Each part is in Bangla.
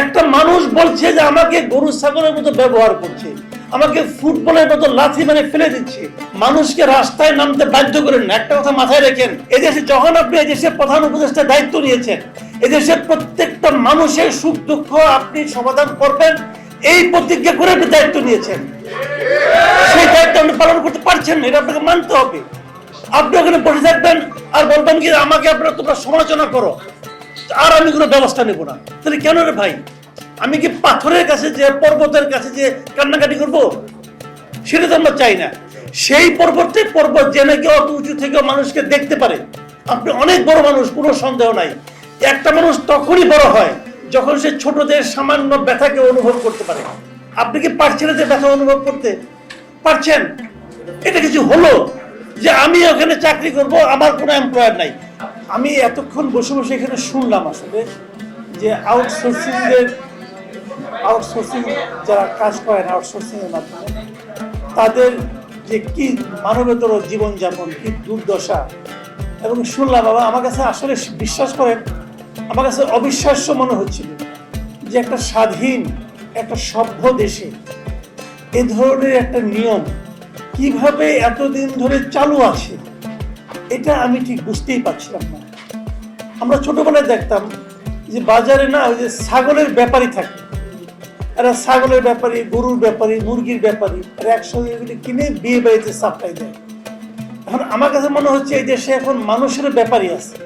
একটা মানুষ বলছে যে আমাকে গরু, ছাগলের মতো ব্যবহার করছে, আমাকে ফুটবলের মতো লাথি মানে ফেলে দিচ্ছে। মানুষকে রাস্তায় নামতে বাধ্য করেন না। একটা কথা মাথায় রেখেন, এদেশে যখন আপনি এদেশের প্রধান উপদেষ্টা দায়িত্ব নিয়েছেন, এদেশের প্রত্যেকটা মানুষের সুখ দুঃখ আপনি সমাধান করবেন, এই প্রতিজ্ঞা করে আপনি দায়িত্ব নিয়েছেন। সেই দায়িত্ব আপনি পালন করতে পারছেন না, এটা আপনাকে মানতে হবে। আপনি ওখানে বসে থাকবেন আর বলবেন কি, আমাকে আপনারা তোমরা সমালোচনা করো। আর আমি কোনো ব্যবস্থা নেব না। তাহলে কেন রে ভাই? আমি কি পাথরের কাছে যে পর্বতের কাছে যে কান্নাকাটি করব? সেটা তো আমরা চাই না। সেই পর্বতে পর্বত যে নাকি অত উঁচু থেকেও মানুষকে দেখতে পারে। আপনি অনেক বড় মানুষ, কোনো সন্দেহ নাই। একটা মানুষ তখনই বড় হয় যখন সে ছোটদের সামান্য ব্যথাকে অনুভব করতে পারে। আপনি কি পারছেন যে ব্যথা অনুভব করতে? পারছেন? এটা কিছু হলো যে আমি ওখানে চাকরি করব, আমার কোনো এমপ্লয়ার নাই। আমি এতক্ষণ বসে বসে এখানে শুনলাম আসলে যে আউটসোর্সিং এর আউটসোর্সিং যারা কাজ করেন আউটসোর্সিং এর মাধ্যমে, তাদের যে কি মানবেতর জীবনযাপন, কি দুর্দশা। এবং শুনলাম, বাবা, আমার কাছে আসলে বিশ্বাস করেন, আমার কাছে অবিশ্বাস্য মনে হচ্ছিল যে একটা স্বাধীন, একটা সভ্য দেশে এ ধরনের একটা নিয়ম কীভাবে এতদিন ধরে চালু আছে? এটা আমি ঠিক বুঝতেই পারছিলাম না। আমরা ছোটবেলায় দেখতাম যে বাজারে না ওই যে ছাগলের ব্যাপারী থাকে। এরা ছাগলের ব্যাপারী, গরুর ব্যাপারী, মুরগির ব্যাপারী, এরা একসঙ্গে এগুলি কিনে বিয়ে বাড়িতে সাপ্লাই দেয়। এখন আমার কাছে মনে হচ্ছে এই দেশে এখন মানুষের ব্যাপারী আছে।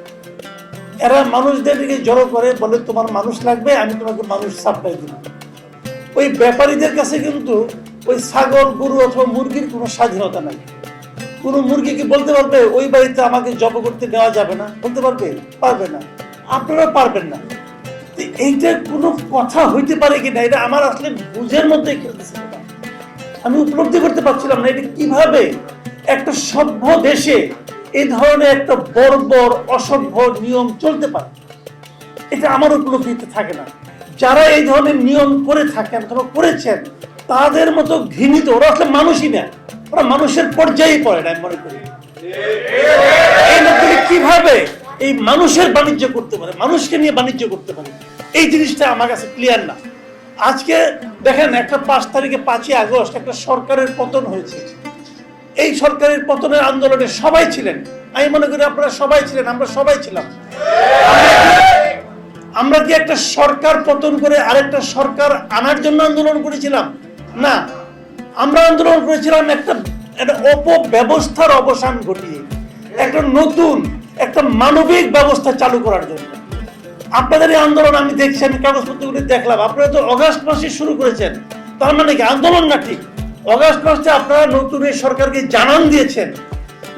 এরা মানুষদেরকে জড়ো করে, বলে তোমার মানুষ লাগবে, আমি তোমাকে মানুষ সাপ্লাই দিব। ওই ব্যাপারীদের কাছে কিন্তু ওই ছাগল, গরু অথবা মুরগির কোনো স্বাধীনতা নাই। কোনো মুরগি কি বলতে পারবে, ওই বাড়িতে আমাকে জব করতে নেওয়া যাবে না? বলতে পারবে? পারবে না। আপনারা পারবেন না। এইটা কোনো কথা হইতে পারে কি না? এটা আমার আসলে বুঝের মধ্যে। আমি উপলব্ধি করতে পারছিলাম না এটা কীভাবে একটা সভ্য দেশে এই ধরনের একটা বর্বর, অসভ্য নিয়ম চলতে পারে? এটা আমার উপলব্ধিতে থাকে না। যারা এই ধরনের নিয়ম করে থাকেন অথবা করেছেন, তাদের মতো ঘৃণিত, ওরা আসলে মানুষই না। ওরা মানুষের পর্যায়ে পড়ে না, আমি মনে করি। এই লোকগুলি কীভাবে এই মানুষের বাণিজ্য করতে পারে, মানুষকে নিয়ে বাণিজ্য করতে পারে, এই জিনিসটা আমার কাছে ক্লিয়ার না। আজকে দেখেন, একটা পাঁচ তারিখে পাঁচই আগস্ট একটা সরকারের পতন হয়েছে। এই সরকারের পতনের আন্দোলনে সবাই ছিলেন। আমি মনে করি আপনারা সবাই ছিলেন, আমরা সবাই ছিলাম। আমরা কি একটা সরকার পতন করে আরেকটা সরকার আনার জন্য আন্দোলন করেছিলাম? না। আমরা আন্দোলন করেছিলাম একটা একটা অপব্যবস্থার অবসান ঘটিয়ে, একটা নতুন, একটা মানবিক ব্যবস্থা চালু করার জন্য। আপনাদের এই আন্দোলন আমি দেখছি, আমি কাগজপত্রগুলি দেখলাম। আপনারা তো অগাস্ট মাসে শুরু করেছেন। তার মানে কি আন্দোলন না ঠিক? অগাস্ট মাসে আপনারা নতুন এই সরকারকে জানান দিয়েছেন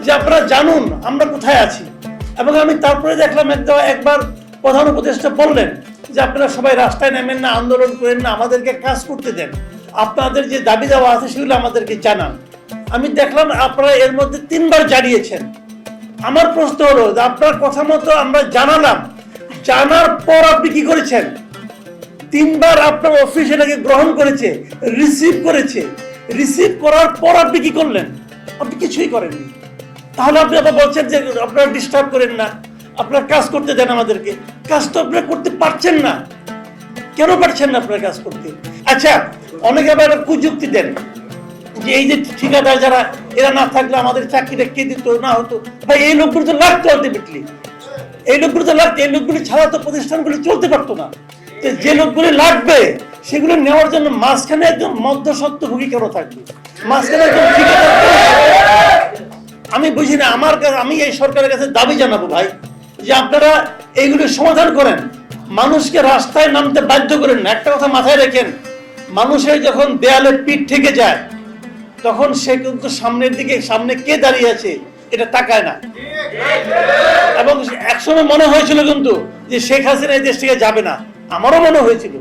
যে আপনারা জানুন আমরা কোথায় আছি। এবং আমি তারপরে দেখলাম একদম একবার প্রধান উপদেষ্টা বললেন যে আপনারা সবাই রাস্তায় নেমেন না, আন্দোলন করেন না, আমাদেরকে কাজ করতে দেন। আপনাদের যে দাবি দেওয়া আছে সেগুলো আমাদেরকে জানান। আমি দেখলাম আপনারা এর মধ্যে তিনবার জানিয়েছেন। আমার প্রশ্ন হলো যে আপনার কথা মতো আমরা জানালাম। জানার পর আপনি কি করেছেন? তিনবার আপনার অফিস এটাকে গ্রহণ করেছে, রিসিভ করেছে। রিসিভ করার পর আপনি কি করলেন? আপনি কিছুই করেননি। তাহলে আপনি আবার বলছেন যে আপনারা ডিস্টার্ব করেন না। আপনার কাজ করতে দেন আমাদেরকে। কাজ তো আপনারা করতে পারছেন না। কেন পারছেন না আপনার কাজ করতে? আচ্ছা অনেকে আবার কুযুক্তি দেন যে এই যে ঠিকাদার যারা, এরা না থাকলে আমাদের চাকরিটা কে দিত, না হতো? ভাই, এই লোকগুলো তো লাগতো আলটিমেটলি এই লোকগুলো তো লাগতো এই লোকগুলি ছাড়া তো প্রতিষ্ঠানগুলি চলতে পারতো না। তো যে লোকগুলি লাগবে, সেগুলো নেওয়ার জন্য মাঝখানে একজন মধ্যসত্ত্বভোগী কেন থাকবে? মাঝখানে একজন ঠিকাদার আমি বুঝি না আমার কাছে আমি এই সরকারের কাছে দাবি জানাব ভাই, যে আপনারা এইগুলি সমাধান করেন। মানুষকে রাস্তায় নামতে বাধ্য করেন না। একটা কথা মাথায় রেখেন, মানুষের যখন দেয়ালে পিঠ থেকে যায়, তখন সে কিন্তু সামনের দিকে, সামনে কে দাঁড়িয়ে আছে, এটা তাকায় না। এবং একসময় মনে হয়েছিল কিন্তু যে শেখ হাসিনা এই দেশ থেকে যাবে না। আমারও মনে হয়েছিল।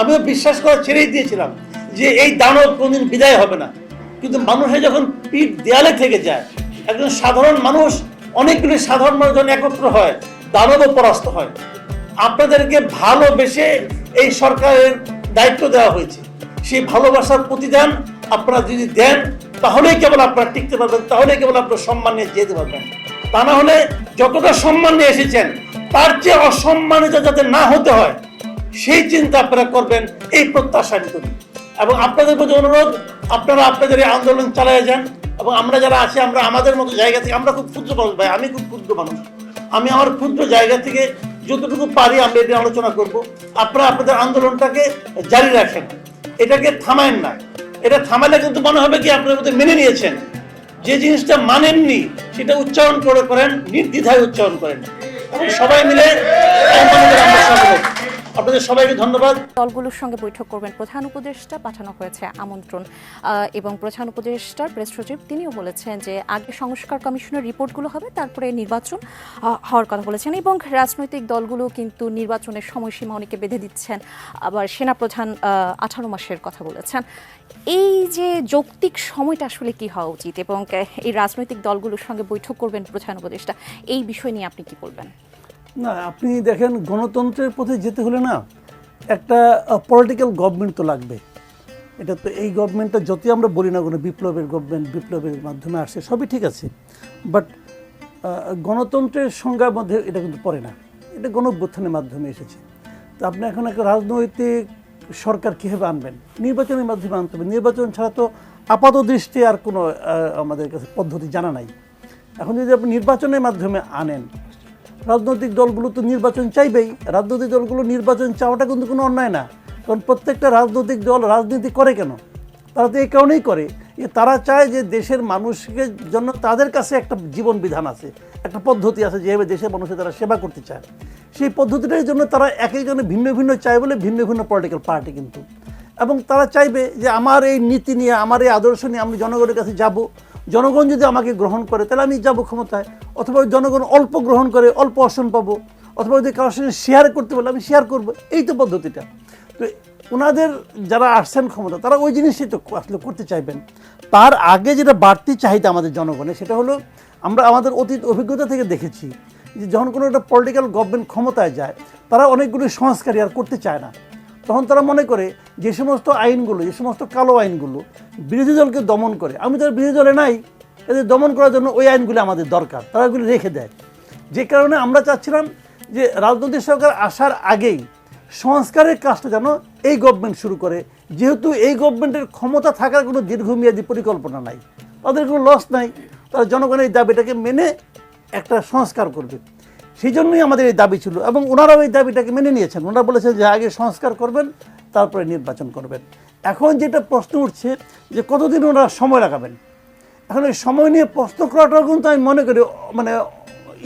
আমিও বিশ্বাস করা ছেড়েই দিয়েছিলাম যে এই দানব কোনদিন বিদায় হবে না। কিন্তু মানুষের যখন পিঠ দেয়ালে থেকে যায়, একজন সাধারণ মানুষ, অনেকগুলি সাধারণ মানুষ যখন একত্র হয়, দানবও পরাস্ত হয়। আপনাদেরকে ভালোবেসে এই সরকারের দায়িত্ব দেওয়া হয়েছে। সেই ভালোবাসার প্রতিদান আপনারা যদি দেন, তাহলেই কেবল আপনারা টিকতে পারবেন, তাহলেই কেবল আপনার সম্মান নিয়ে যেতে পারবেন। তা না হলে যতটা সম্মান নিয়ে এসেছেন, তার চেয়ে অসম্মানিত যাতে না হতে হয়, সেই চিন্তা আপনারা করবেন, এই প্রত্যাশা করি এবং আপনাদের প্রতি অনুরোধ, আপনারা আপনাদের এই আন্দোলন চালিয়ে যান এবং আমরা যারা আছি, আমরা আমাদের মতো জায়গা থেকে, আমরা খুব ক্ষুদ্র মানুষ ভাই, আমি খুব ক্ষুদ্র মানুষ। আমি আমার ক্ষুদ্র জায়গা থেকে যতটুকু পারি আমরা এটা আলোচনা করব। আপনারা আপনাদের আন্দোলনটাকে জারি রাখেন। এটাকে থামায়েন না। এটা থামালে কিন্তু মনে হবে কি আপনারা মধ্যে মেনে নিয়েছেন। যে জিনিসটা মানেননি, সেটা উচ্চারণ করে করেন, নির্দ্বিধায় উচ্চারণ করেন। এবং সবাই মিলে হব। আপনাদের সবাইকে ধন্যবাদ। দলগুলোর সঙ্গে বৈঠক করবেন প্রধান উপদেষ্টা, পাঠানো হয়েছে আমন্ত্রণ। এবং প্রধান উপদেষ্টার প্রেস সচিব, তিনিও বলেছেন যে আগে সংস্কার কমিশনের রিপোর্টগুলো হবে, তারপরে নির্বাচন হওয়ার কথা বলেছেন এবং রাজনৈতিক দলগুলো কিন্তু নির্বাচনের সময়সীমা অনেকে বেঁধে দিচ্ছেন। আবার সেনাপ্রধান আঠারো মাসের কথা বলেছেন। এই যে যৌক্তিক সময়টা আসলে কি হওয়া উচিত এবং এই রাজনৈতিক দলগুলোর সঙ্গে বৈঠক করবেন প্রধান উপদেষ্টা, এই বিষয় নিয়ে আপনি কি বলবেন? না, আপনি দেখেন, গণতন্ত্রের পথে যেতে হলে না, একটা পলিটিক্যাল গভর্নমেন্ট তো লাগবে। এটা তো এই গভর্নমেন্টটা যতই আমরা বলি না কোনো, বিপ্লবের গভর্নমেন্ট বিপ্লবের মাধ্যমে আসছে, সবই ঠিক আছে। বাট গণতন্ত্রের সংজ্ঞার মধ্যে এটা কিন্তু পড়ে না। এটা গণঅভ্যুত্থানের মাধ্যমে এসেছে। তো আপনি এখন একটা রাজনৈতিক সরকার কীভাবে আনবেন? নির্বাচনের মাধ্যমে আনতে হবে। নির্বাচন ছাড়া তো আপাত দৃষ্টি আর কোনো আমাদের কাছে পদ্ধতি জানা নাই। এখন যদি আপনি নির্বাচনের মাধ্যমে আনেন রাজনৈতিক দলগুলো তো নির্বাচন চাইবেই। রাজনৈতিক দলগুলো নির্বাচন চাওয়াটা কিন্তু কোনো অন্যায় না। কারণ প্রত্যেকটা রাজনৈতিক দল রাজনীতি করে কেন? তারা তো এই কারণেই করে। যে তারা চায় যে দেশের মানুষকে জন্য তাদের কাছে একটা জীবন বিধান আছে, একটা পদ্ধতি আছে যেভাবে দেশের মানুষের তারা সেবা করতে চায়। সেই পদ্ধতিটার জন্য তারা এক একজনে ভিন্ন ভিন্ন চায় বলে ভিন্ন ভিন্ন পলিটিক্যাল পার্টি কিন্তু। এবং তারা চাইবে যে আমার এই নীতি নিয়ে, আমার এই আদর্শ নিয়ে আমি জনগণের কাছে যাব। জনগণ যদি আমাকে গ্রহণ করে, তাহলে আমি যাব ক্ষমতায়। অথবা জনগণ অল্প গ্রহণ করে, অল্প আসন পাবো। অথবা যদি কারোর সঙ্গে শেয়ার করতে বলে, আমি শেয়ার করব। এই তো পদ্ধতিটা। তো ওনাদের যারা আসছেন ক্ষমতা, তারা ওই জিনিসই তো আসলে করতে চাইবেন। তার আগে যেটা বাড়তি চাহিদা আমাদের জনগণের, সেটা হলো আমরা আমাদের অতীত অভিজ্ঞতা থেকে দেখেছি যে যখন কোনো একটা পলিটিক্যাল গভর্নমেন্ট ক্ষমতায় যায়, তারা অনেকগুলো সংস্কারই আর করতে চায় না। তখন তারা মনে করে যে সমস্ত আইনগুলো, যে সমস্ত কালো আইনগুলো বিরোধী দলকে দমন করে। আমি তো বিরোধী দলে নাই, এদের দমন করার জন্য ওই আইনগুলো আমাদের দরকার, তারা ওগুলি রেখে দেয়। যে কারণে আমরা চাচ্ছিলাম যে রাজনৈতিক সরকার আসার আগেই সংস্কারের কাজটা যেন এই গভর্নমেন্ট শুরু করে। যেহেতু এই গভর্নমেন্টের ক্ষমতা থাকার কোনো দীর্ঘমেয়াদী পরিকল্পনা নাই, তাদের কোনো লস নাই, তারা জনগণের দাবিটাকে মেনে একটা সংস্কার করবে। সেই জন্যই আমাদের এই দাবি ছিল এবং ওনারাও এই দাবিটাকে মেনে নিয়েছেন। ওনারা বলেছেন যে আগে সংস্কার করবেন, তারপরে নির্বাচন করবেন। এখন যেটা প্রশ্ন উঠছে যে কতদিন ওনারা সময় লাগাবেন? এখন এই সময় নিয়ে প্রশ্ন করাটাও কিন্তু আমি মনে করি মানে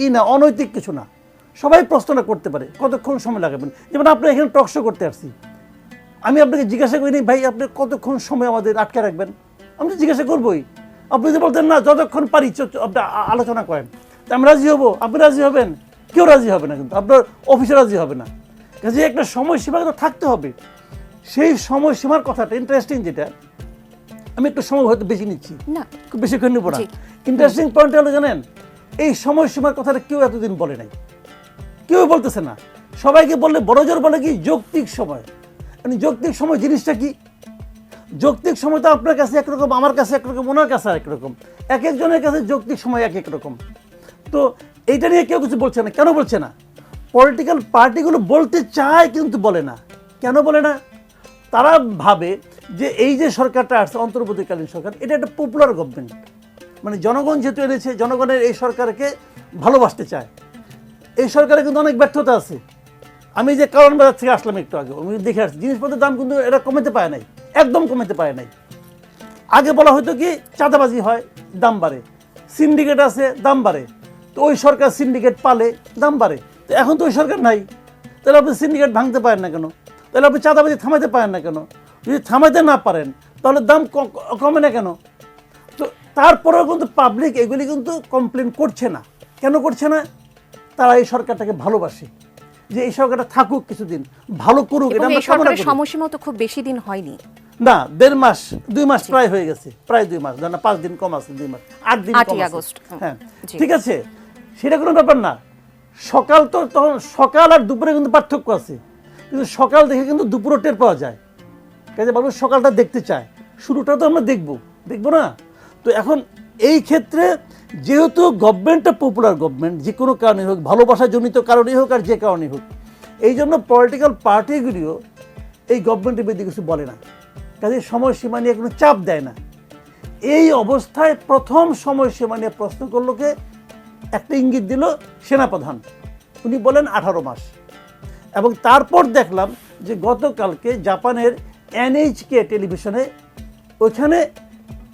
ই না, অনৈতিক কিছু না। সবাই প্রশ্নটা করতে পারে, কতক্ষণ সময় লাগাবেন? যেমন আপনি এখানে টকশো করতে আসছি। আমি আপনাকে জিজ্ঞাসা করিনি, ভাই, আপনি কতক্ষণ সময় আমাদের আটকে রাখবেন? আমি তো জিজ্ঞাসা করবোই। আপনি যদি বলতেন, না, যতক্ষণ পারি আপনি আলোচনা করেন। তা আমি রাজি হব? আপনি রাজি হবেন? কেউ রাজি হবে না কিন্তু আপনার অফিসে রাজি হবে না। কাজে একটা সময়সীমা তো থাকতে হবে। সেই সময়সীমার কথাটা ইন্টারেস্টিং যেটা আমি একটু সময় হয়তো বেশি নিচ্ছি। না। বেশিক্ষণ নেব না। ইন্টারেস্টিং পয়েন্ট হলো জানেন এই সময়সীমার কথাটা কেউ এতদিন বলে নাই। কেউ বলতেছে না। সবাইকে বললে বড় জোর বলে কি যৌক্তিক সময়। মানে যৌক্তিক সময় জিনিসটা কি? যৌক্তিক সময় তো আপনার কাছে একরকম আমার কাছে একরকম ওনার কাছে একরকম এক একজনের কাছে যৌক্তিক সময় এক এক রকম। তো এইটা নিয়ে কেউ কিছু বলছে না। কেন বলছে না? পলিটিক্যাল পার্টিগুলো বলতে চায় কিন্তু বলে না। কেন বলে না? তারা ভাবে যে এই যে সরকারটা আসছে, অন্তর্বর্তীকালীন সরকার, এটা একটা পপুলার গভর্নমেন্ট মানে জনগণ যেহেতু এনেছে, জনগণের এই সরকারকে ভালোবাসতে চায়। এই সরকারে কিন্তু অনেক ব্যর্থতা আছে। আমি যে কারণ বাজার থেকে আসলাম একটু আগে, আমি দেখে আসছি, জিনিসপত্রের দাম কিন্তু এটা কমাতে পারে নাই, একদম কমাতে পারে নাই। আগে বলা হতো কি, চাঁদাবাজি হয়, দাম বাড়ে। সিন্ডিকেট আছে, দাম বাড়ে। তো ওই সরকার সিন্ডিকেট পালে দাম বাড়ে। তো এখন তো ওই সরকার নাই। তাহলে আপনি সিন্ডিকেট ভাঙতে পারেন না কেন? তাহলে আপনি চাঁদাবাজি থামাতে পারেন না কেন? যদি থামাতে না পারেন তাহলে দাম কমে না কেন? তো তারপরেও কিন্তু পাবলিক এগুলি কিন্তু কমপ্লেন করছে না। কেন করছে না? তারা এই সরকারটাকে ভালোবাসে। যে এই সরকারটা থাকুক কিছুদিন ভালো করুক এটা আমরা। সময়সীমা তো খুব বেশি দিন হয়নি। না দেড় মাস দুই মাস প্রায় হয়ে গেছে প্রায় দুই মাস না পাঁচ দিন কম আছে দুই মাস আট দিন কম আছে। হ্যাঁ ঠিক আছে? সেটা কোনো ব্যাপার না। সকাল তো তখন সকাল আর দুপুরে কিন্তু পার্থক্য আছে। কিন্তু সকাল দেখে কিন্তু দুপুরও টের পাওয়া যায়। কাজে মানুষ সকালটা দেখতে চায়। শুরুটা তো আমরা দেখব। দেখব না? তো এখন এই ক্ষেত্রে যেহেতু গভর্নমেন্টটা পপুলার গভর্নমেন্ট যে কোনো কারণে হোক ভালোবাসা জনিত কারণেই হোক আর যে কারণেই হোক, এই জন্য পলিটিক্যাল পার্টিগুলিও এই গভর্নমেন্টের বিরুদ্ধে কিছু বলে না। কাজে সময়সীমা নিয়ে কোনো চাপ দেয় না। এই অবস্থায় প্রথম সময়সীমা নিয়ে প্রশ্ন করল কে? একটা ইঙ্গিত দিল সেনাপ্রধান। উনি বলেন আঠারো মাস। এবং তারপর দেখলাম যে গতকালকে জাপানের এনএইচকে টেলিভিশনে ওইখানে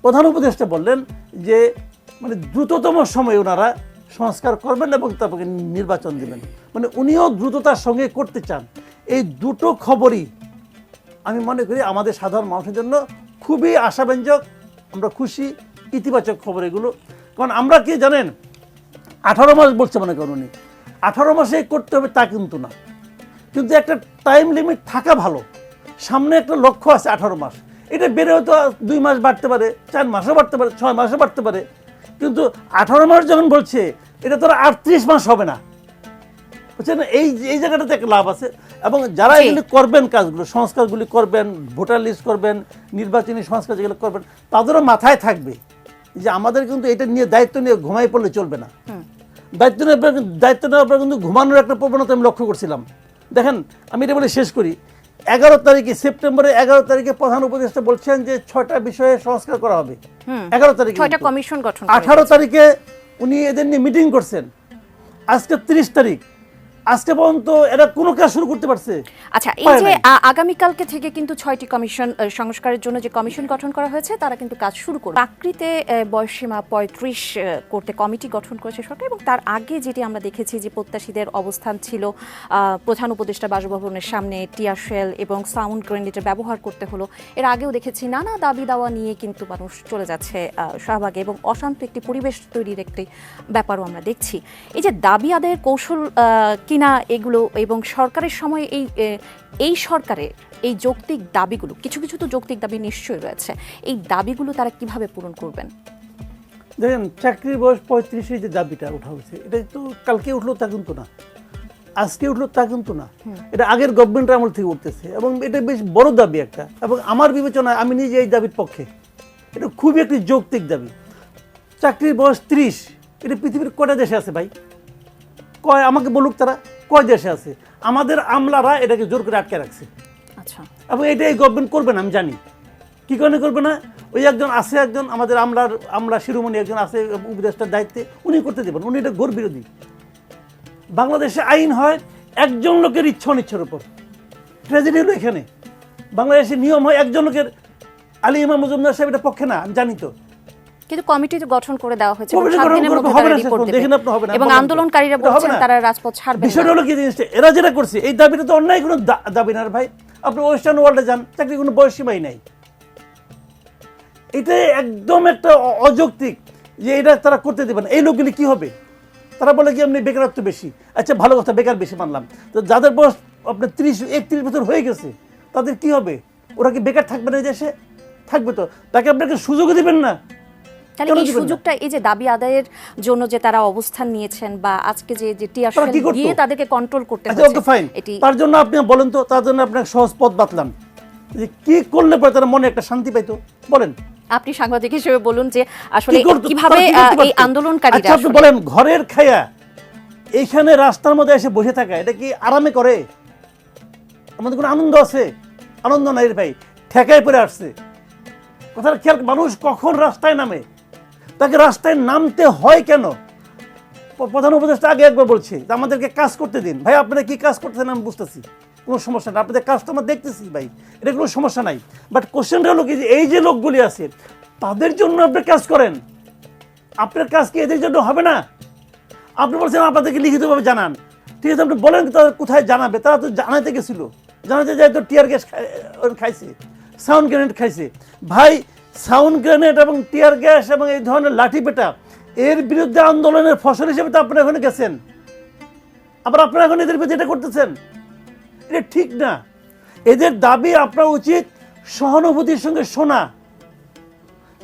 প্রধান উপদেষ্টা বললেন যে মানে দ্রুততম সময়ে ওনারা সংস্কার করবেন এবং তারপরে নির্বাচন দিবেন। মানে উনিও দ্রুততার সঙ্গে করতে চান। এই দুটো খবরই আমি মনে করি আমাদের সাধারণ মানুষের জন্য খুবই আশাব্যঞ্জক। আমরা খুশি। ইতিবাচক খবর এগুলো। কারণ আমরা কি জানেন আঠারো মাস বলছে মনে করুন উনি। আঠারো মাসে করতে হবে তা কিন্তু না। কিন্তু একটা টাইম লিমিট থাকা ভালো। সামনে একটা লক্ষ্য আছে আঠারো মাস। এটা বেড়ে হয়তো দুই মাস বাড়তে পারে চার মাসও বাড়তে পারে ছয় মাসও বাড়তে পারে। কিন্তু আঠারো মাস যখন বলছে এটা তো আটত্রিশ মাস হবে না। বুঝছেন? এই এই জায়গাটাতে একটা লাভ আছে। এবং যারা। এগুলি করবেন কাজগুলো সংস্কারগুলি করবেন ভোটার লিস্ট করবেন নির্বাচনী সংস্কার যেগুলো করবেন তাদেরও মাথায় থাকবে যে আমাদের কিন্তু এটা নিয়ে দায়িত্ব নিয়ে ঘুমাই পড়লে চলবে না। দায়িত্ব নেওয়ার পর দায়িত্ব নেওয়ার পর কিন্তু ঘুমানোর একটা প্রবণতা আমি লক্ষ্য করছিলাম। দেখেন আমি এটা বলে শেষ করি। এগারো তারিখে সেপ্টেম্বরে এগারো তারিখে প্রধান উপদেষ্টা বলছেন যে ছয়টা বিষয়ে সংস্কার করা হবে। এগারো তারিখে কমিশন গঠন আঠারো তারিখে উনি এদের নিয়ে মিটিং করছেন। আজকে তিরিশ তারিখ। আজকে পর্যন্ত এরা কোনো কাজ শুরু করতে পারছে? আচ্ছা এই যে নাই। আ- আগামীকালকে থেকে কিন্তু ছয়টি কমিশন সংস্কারের জন্য যে কমিশন গঠন করা হয়েছে তারা কিন্তু কাজ শুরু করবে। চাকরিতে বয়সসীমা পঁয়ত্রিশ করতে কমিটি গঠন করেছে সরকার এবং তার আগে যেটি আমরা দেখেছি যে প্রত্যাশীদের অবস্থান ছিল প্রধান উপদেষ্টা বাসভবনের সামনে টিয়ারশেল এবং সাউন্ড গ্রেনেডের ব্যবহার করতে হলো। এর আগেও দেখেছি নানা দাবি দাওয়া নিয়ে কিন্তু মানুষ চলে যাচ্ছে শাহবাগে এবং অশান্ত একটি পরিবেশ তৈরির একটি ব্যাপারও আমরা দেখছি। এই যে দাবি আদায়ের কৌশল আহ, কিনা এগুলো এবং সরকারের সময় এই এই সরকারের এই যৌক্তিক দাবিগুলো কিছু কিছু তো যৌক্তিক দাবি নিশ্চয়ই রয়েছে এই দাবিগুলো তারা কীভাবে পূরণ করবেন? দেখেন চাকরির বয়স পঁয়ত্রিশে যে দাবিটা উঠা হয়েছে এটা তো কালকে উঠল তা কিন্তু না আজকে উঠল তা কিন্তু না। এটা আগের গভর্নমেন্ট আমল থেকে উঠতেছে এবং এটা বেশ বড় দাবি একটা এবং আমার বিবেচনায় আমি নিজে এই দাবির পক্ষে। এটা খুবই একটি যৌক্তিক দাবি। চাকরির বয়স ত্রিশ এটা পৃথিবীর কটা দেশে আছে ভাই? কয় আমাকে বলুক তারা কয় দেশে আছে? আমাদের আমলারা এটাকে জোর করে আটকে রাখছে। আচ্ছা। এবং এটা এই গভর্নমেন্ট করবে না আমি জানি। কি কারণে করবে না? ওই একজন আছে একজন আমাদের আমলার আমলা শিরোমণি একজন আছে উপদেষ্টার দায়িত্বে উনি করতে দেবেন উনি এটা ঘোর বিরোধী। বাংলাদেশে আইন হয় একজন লোকের ইচ্ছা অনিচ্ছার উপর। ট্র্যাজেডি হলো এখানে। বাংলাদেশে নিয়ম হয় একজন লোকের আলী ইমাম মজুমদার সাহেব এটা পক্ষে না আমি জানি তো। কিন্তু কমিটি গঠন করে দেওয়া হয়েছে এবং দেখেন আপনি হবে না, আন্দোলনকারীরা বলছেন তারা রাজপথ ছাড়বেন বিষয়টা হলো কি জিনিসটা এরা যেটা করছে এই দাবিটা তো অন্যায় কোনো দাবি না ভাই। আপনি ওয়েস্টার্ন ওয়ার্ল্ডে যান চাকরি কোনো বয়স সীমাই নাই। এটা একদম একটা অযৌক্তিক যে এটা তারা করতে দেবেন এই লোকগুলি কি হবে? তারা বলে কি এমনি বেকারত্ব বেশি। আচ্ছা ভালো কথা বেকার বেশি মানলাম। তো যাদের বয়স আপনার ত্রিশ একত্রিশ বছর হয়ে গেছে তাদের কি হবে? ওরা কি বেকার থাকবে না এই দেশে? থাকবে তো। তাকে আপনাকে সুযোগও দিবেন না। তাহলে এই সুযোগটা এই যে দাবি আদায়ের জন্য যে তারা অবস্থান নিয়েছেন বা আজকে যে যে টিয়ার? দিয়ে তাদেরকে কন্ট্রোল করতে আচ্ছা হচ্ছে ফাইন তার জন্য আপনি বলেন তো তার জন্য আপনাকে সহজ পথ বাতলাম। যে কি করলে পরে তারা মনে একটা শান্তি পাইতো? বলেন। আপনি সাংবাদিক হিসেবে বলুন যে আসলে কীভাবে এই আন্দোলনকারীরা আচ্ছা আপনি বলেন ঘরের খায়া এইখানে রাস্তার মধ্যে এসে বসে থাকা এটা কি আরামে করে? আমাদের কোনো আনন্দ আছে? আনন্দ নাই ভাই ঠেকায় পড়ে আসছে। কথাটা খেয়াল মানুষ কখন রাস্তায় নামে? তাকে রাস্তায় নামতে হয় কেন? প্রধান উপদেষ্টা আগে একবার বলছে আমাদেরকে কাজ করতে দিন। ভাই, আপনারা কি কাজ করতেছেন আমি বুঝতেছি। কোনো সমস্যা না আপনাদের কাজ তো আমরা দেখতেছি ভাই। এটা কোনো সমস্যা নাই। বাট কোশ্চেনটা হলো কি যে এই যে লোকগুলি আছে, তাদের জন্য আপনি কাজ করেন। আপনার কাজ কি এদের জন্য হবে না? আপনি বলছেন আপনাদেরকে লিখিতভাবে জানান। ঠিক আছে, আপনি বলেন তারা কোথায় জানাবে? তারা তো জানাতে গেছিল। জানাতে যায় তো টিয়ার গ্যাস খাইছে, সাউন্ড গ্রেনেড খাইছে। ভাই সাউন্ড গ্রেনেড এবং টিয়ার গ্যাস এবং এই ধরনের লাঠি পেটা, এর বিরুদ্ধে আন্দোলনের ফসল হিসেবে তো আপনারা এখানে গেছেন। আবার আপনারা এখন এদের বিরুদ্ধে এটা করতেছেন? এটা ঠিক না। এদের দাবি আপনার উচিত সহানুভূতির সঙ্গে শোনা।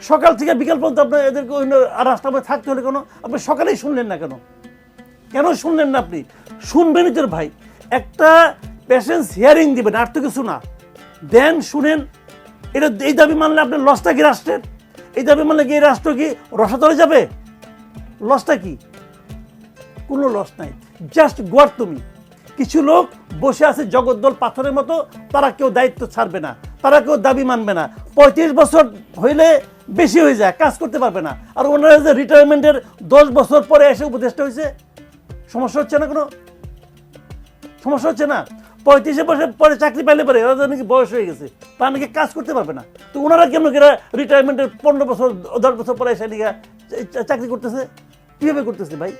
সকাল থেকে বিকাল পর্যন্ত আপনার এদেরকে আর মধ্যে থাকতে হলে কেন আপনি সকালেই শুনলেন না কেন? কেন শুনলেন না আপনি? শুনবেনই তোর ভাই। একটা পেশেন্স হিয়ারিং দিবেন, আর তো কিছু না। দেন শুনেন এটা এই দাবি মানলে আপনার লসটা কি রাষ্ট্রের? এই দাবি মানলে কি এই রাষ্ট্র কি রসাতলে যাবে? লসটা কি? কোনো লস নাই। জাস্ট গোয়ার তুমি। কিছু লোক বসে আছে জগদ্দল পাথরের মতো, তারা কেউ দায়িত্ব ছাড়বে না, তারা কেউ দাবি মানবে না। পঁয়ত্রিশ বছর হইলে বেশি হয়ে যায়, কাজ করতে পারবে না। আর ওনারা যে রিটায়ারমেন্টের দশ বছর পরে এসে উপদেষ্টা হয়েছে, সমস্যা হচ্ছে না কোনো? সমস্যা হচ্ছে না? পঁয়ত্রিশে বছর পরে চাকরি পাইলে পরে ওরা নাকি বয়স হয়ে গেছে, তারা নাকি কাজ করতে পারবে না। তো ওনারা কেন এরা রিটায়ারমেন্টের পনেরো বছর, দশ বছর পরে এসে চা- চাকরি করতেছে? কীভাবে করতেছে ভাই?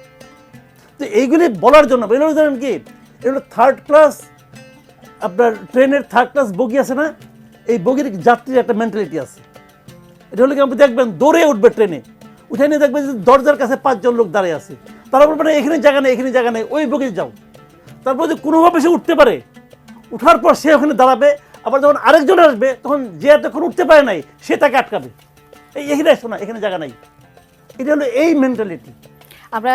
তো এইগুলি বলার জন্য এগুলো জানেন কি, এগুলো থার্ড ক্লাস আপনার ট্রেনের থার্ড ক্লাস বগি আছে না? এই বগির যাত্রীর একটা মেন্টালিটি আছে। এটা হলে কি, আপনি দেখবেন দৌড়ে উঠবে ট্রেনে উঠে নিয়ে দেখবেন যে দরজার কাছে পাঁচজন লোক দাঁড়িয়ে আছে। তারা বলবে, না, এখানে জায়গা নেই, এখানে জায়গা নেই, ওই বগিতে যাও। তারপর যদি কোনোভাবে সে উঠতে পারে উঠার পর সে ওখানে দাঁড়াবে, আবার যখন আরেকজন আসবে, তখন যে এতক্ষণ উঠতে পারে নাই, সে তাকে আটকাবে। এই এখানে শোনা, এখানে জায়গা নাই। এটা হলো এই মেন্টালিটি আমরা